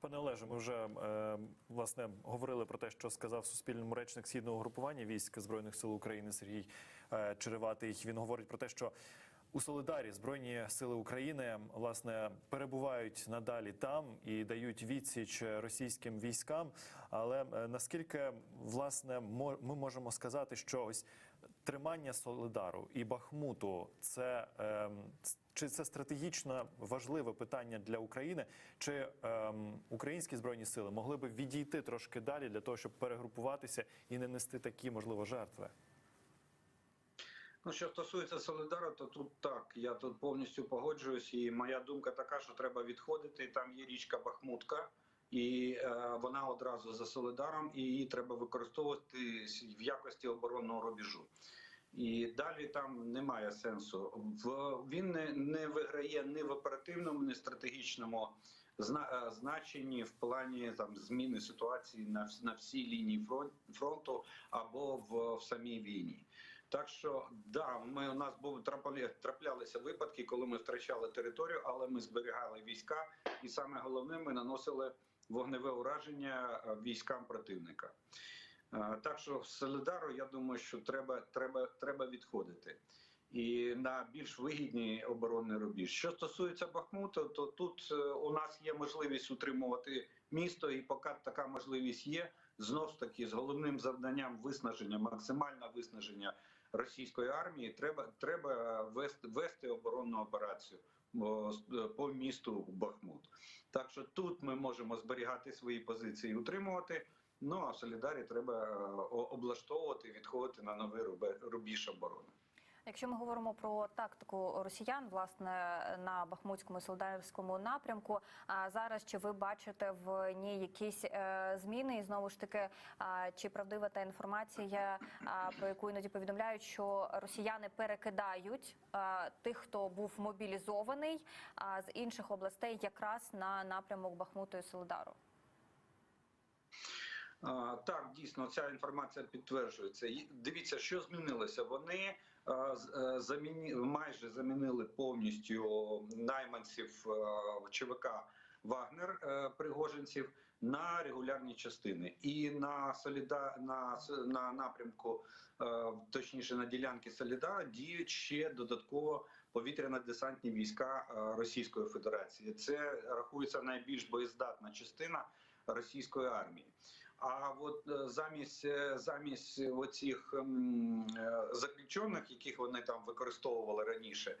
Пане Олеже, ми вже е, власне говорили про те, що сказав суспільному речник східного групування військ збройних сил України Сергій е, Череватий. Він говорить про те, що у Солидарі збройні сили України власне перебувають надалі там і дають відсіч російським військам. Але е, наскільки власне ми можемо сказати, що ось тримання Солидару і Бахмуту це ем, чи це стратегічно важливе питання для України? Чи ем, українські збройні сили могли би відійти трошки далі для того, щоб перегрупуватися і не нести такі можливо жертви? Ну, що стосується Солидару, то тут так. Я тут повністю погоджуюсь, і моя думка така, що треба відходити. Там є річка Бахмутка, і е, вона одразу за Солидаром, і її треба використовувати в якості оборонного рубежу. І далі там немає сенсу. Він не, не виграє ні в оперативному, ні стратегічному е, значенні в плані там зміни ситуації на, на всій лінії фронт, фронту або в, в самій війні. Так що да, ми у нас був трапля- траплялися випадки, коли ми втрачали територію, але ми зберігали війська, і саме головне, ми наносили вогневе ураження е, військам противника. Е, Так що в Солидару, я думаю, що треба, треба, треба відходити. І на більш вигідні оборонний рубіж. Що стосується Бахмута, то тут е, у нас є можливість утримувати місто, і поки така можливість є, знов ж таки з головним завданням виснаження, максимальне виснаження російської армії, треба, треба вести, вести оборонну операцію е, по місту Бахмут. Так що тут ми можемо зберігати свої позиції, і утримувати. Ну а Солідарі треба е, облаштовувати, відходити на новий рубіж оборони. Якщо ми говоримо про тактику росіян, власне на Бахмутському і Солдарівському напрямку, а зараз чи ви бачите в ній якісь е, зміни? І знову ж таки, чи правдива та інформація, про яку іноді повідомляють, що росіяни перекидають тих, хто був мобілізований а, з інших областей, якраз на напрямок Бахмуту і Солдару? Так, дійсно, ця інформація підтверджується. Дивіться, що змінилося. Вони з- е, заміні майже замінили повністю найманців е, ЧВК Вагнер е, пригожинців на регулярні частини. І на соліда на, на напрямку, е, точніше на ділянки Соліда, діють ще додатково повітряно-десантні війська е, Російської Федерації. Це рахується найбільш боєздатна частина російської армії. А от е, замість е, замість оцих ем, е, заключених, яких вони там використовували раніше,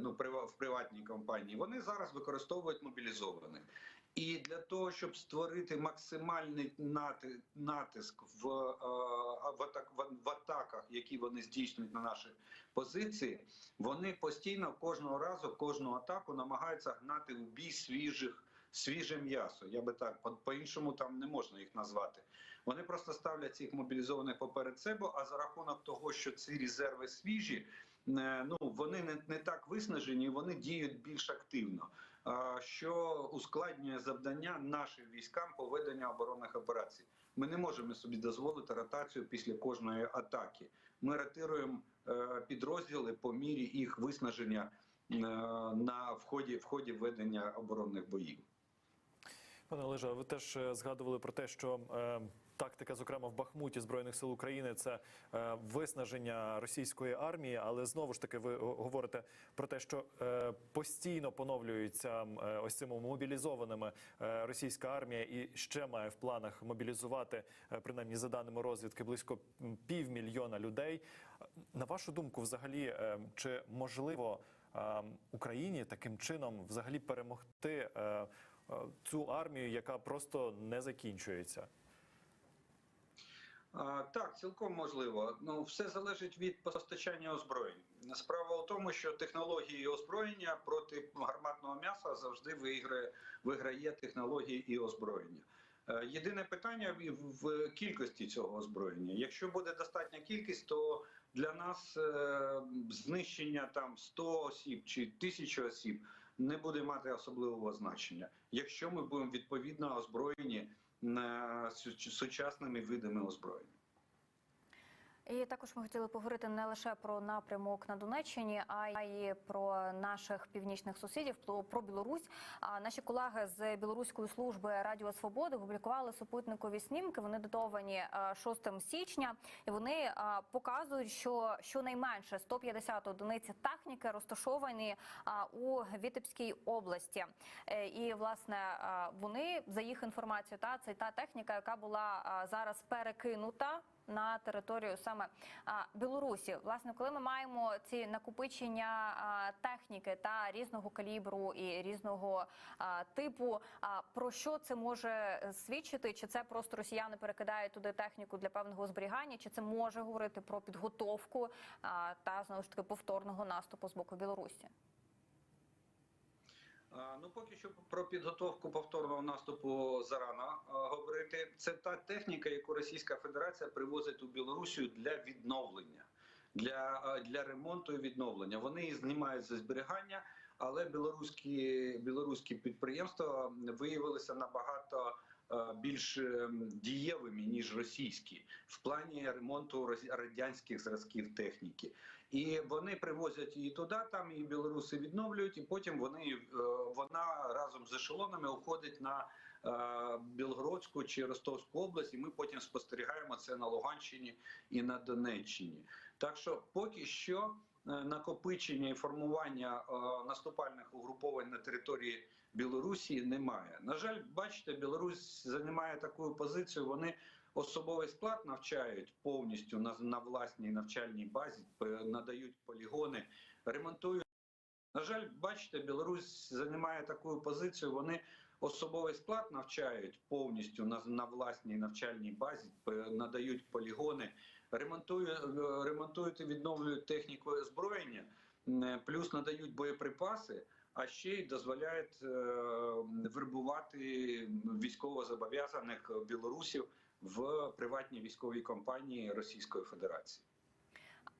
ну в приватній компанії, вони зараз використовують мобілізованих. І для того, щоб створити максимальний натиск в, в, атак, в, в атаках, які вони здійснюють на наші позиції, вони постійно кожного разу, кожну атаку намагаються гнати в бій свіжих свіже м'ясо. Я би так по- по-іншому там не можна їх назвати. Вони просто ставлять цих мобілізованих поперед себе. А за рахунок того, що ці резерви свіжі, е, ну вони не, не так виснажені, вони діють більш активно. Що ускладнює завдання нашим військам по веденню оборонних операцій. Ми не можемо собі дозволити ротацію після кожної атаки. Ми ротируємо е, підрозділи по мірі їх виснаження е, на в ході, в ході ведення оборонних боїв. Пане Олеже, ви теж е, згадували про те, що е, тактика, зокрема в Бахмуті збройних сил України, це е, виснаження російської армії, але знову ж таки ви говорите про те, що е, постійно поновлюється е, ось цими мобілізованими е, російська армія і ще має в планах мобілізувати, е, принаймні за даними розвідки, близько півмільйона людей. На вашу думку, взагалі, е, чи можливо е, Україні таким чином взагалі перемогти? е, Цю армію, яка просто не закінчується. Так, цілком можливо. Ну все залежить від постачання озброєнь. Справа в тому, що технології озброєння проти гарматного м'яса завжди виграє, виграє технології і озброєння. Е, Єдине питання в кількості цього озброєння. Якщо буде достатня кількість, то для нас е, знищення там 100 осіб чи 1000 осіб не буде мати особливого значення, якщо ми будемо відповідно озброєні су- сучасними видами озброєння. І також ми хотіли поговорити не лише про напрямок на Донеччині, а й про наших північних сусідів, про- Білорусь. А наші колеги з білоруської служби Радіо Свободи опублікували супутникові снімки. Вони датовані е, 6 січня, і вони е, показують, що щонайменше 150 одиниць техніки розташовані у Вітебській області. Е, І власне е, вони за їх інформацією, та це та техніка, яка була зараз перекинута на територію саме Білорусі. Власне, коли ми маємо ці накопичення техніки та різного калібру і різного типу, про що це може свідчити? Чи це просто росіяни перекидають туди техніку для певного зберігання, чи це може говорити про підготовку та знову ж таки повторного наступу з боку Білорусі? Ну, поки що про підготовку повторного наступу зарано говорити. Це та техніка, яку Російська Федерація привозить у Білорусію для відновлення, для, для ремонту і відновлення. Вони її знімають за зберігання, але білоруські, білоруські підприємства виявилися набагато більш ем, дієвими ніж російські в плані ремонту радянських зразків техніки. І вони привозять її туди, там її білоруси відновлюють, і потім вони е, вона разом з ешелонами уходить на е, Білгородську чи Ростовську область, і ми потім спостерігаємо це на Луганщині і на Донеччині. Так що поки що е, накопичення і формування наступальних угруповань на території Білорусі немає. На жаль, бачите, Білорусь займає таку позицію. Вони особовий склад навчають повністю на, на власній навчальній базі, надають полігони, ремонтують. На жаль, бачите, Білорусь займає таку позицію. Вони особовий склад навчають повністю на, на власній навчальній базі, надають полігони, ремонтують, ремонтують і відновлюють техніку озброєння, плюс надають боєприпаси. А ще й дозволяють е, вербувати військовозобов'язаних білорусів в приватній військовій компанії Російської Федерації.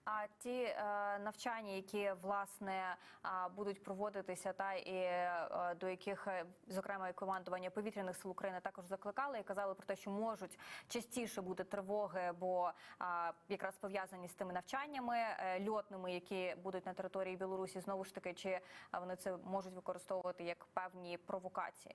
А ті е, навчання, які власне а, будуть проводитися, та і е, до яких е, зокрема і командування повітряних сил України також закликали і казали про те, що можуть частіше бути тривоги, бо а, якраз пов'язані з тими навчаннями е, льотними, які будуть на території Білорусі, знову ж таки, чи вони це можуть використовувати як певні провокації?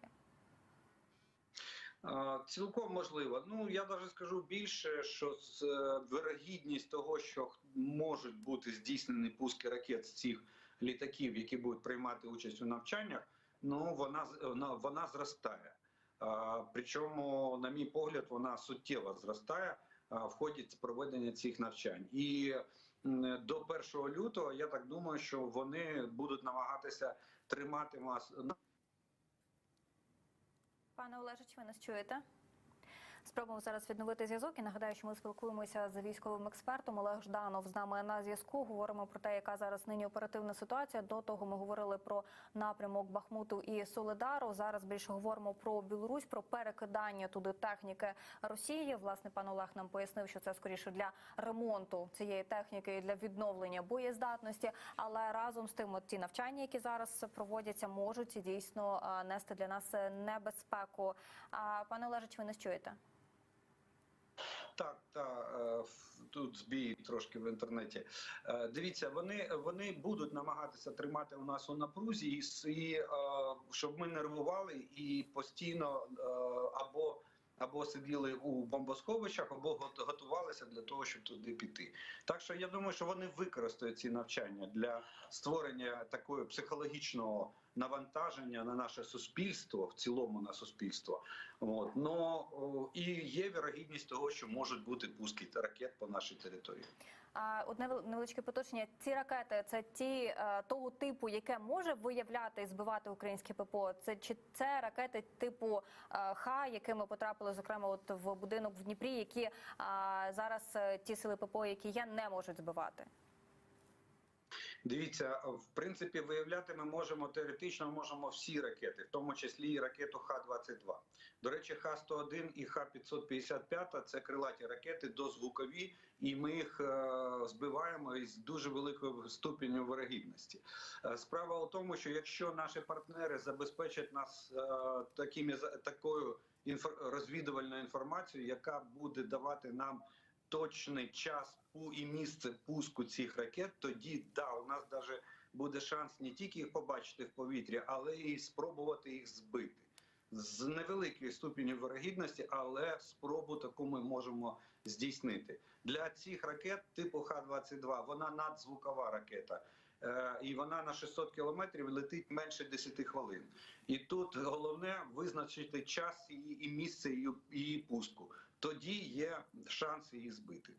Цілком можливо. Ну я навіть скажу більше, що з е, вирогідність того, що можуть бути здійснені пуски ракет з цих літаків, які будуть приймати участь у навчаннях, ну вона вона, вона зростає. Причому, на мій погляд, вона суттєво зростає в ході проведення цих навчань. І до 1 лютого я так думаю, що вони будуть намагатися тримати мас Пане Олежич, ви нас чуєте? Спробуємо зараз відновити зв'язок. І нагадаю, що ми спілкуємося з військовим експертом Олег Жданов з нами на зв'язку. Говоримо про те, яка зараз нині оперативна ситуація. До того ми говорили про напрямок Бахмуту і Солидару. Зараз більше говоримо про Білорусь, про перекидання туди техніки Росії. Власне, пан Олег нам пояснив, що це скоріше для ремонту цієї техніки і для відновлення боєздатності. Але разом з тим, от ті навчання, які зараз проводяться, можуть дійсно нести для нас небезпеку. А пане Олежич, ви нас чуєте? Так, так, е, тут збій трошки в інтернеті. Е, Дивіться, вони, вони будуть намагатися тримати у нас у напрузі, і, і е, щоб ми нервували і постійно або, або сиділи у бомбосховищах, або готувалися для того, щоб туди піти. Так що я думаю, що вони використають ці навчання для створення такого психологічного навантаження на наше суспільство, в цілому на суспільство. От. Но, і є вірогідність того, що можуть бути пуски ракет по нашій території. А одне невеличке поточнення. Ці ракети це ті е, того типу, яке може виявляти і збивати українське ППО. Це чи це ракети типу е, Х, якими потрапили зокрема от в будинок в Дніпрі, які зараз е, ті сили ППО, які є, не можуть збивати. Дивіться, в принципі, виявляти ми можемо теоретично можемо всі ракети, в тому числі і ракету Х-22. До речі, Х-101 і Х-555 – це крилаті ракети дозвукові, і ми їх е, збиваємо із дуже великою ступеню вирогідності. Е, Справа у тому, що якщо наші партнери забезпечать нас е, такими такою розвідувальною інформацією, яка буде давати нам точний час і місце пуску цих ракет, тоді да, у нас даже буде шанс не тільки їх побачити в повітрі, але і спробувати їх збити з невеликою ступеню вирогідності, але спробу таку ми можемо здійснити. Для цих ракет типу Х-22 вона надзвукова ракета. Е, І вона на 600 кілометрів летить менше 10 хвилин. І тут головне визначити час її і місце її, її пуску. Тоді є шанс її збити.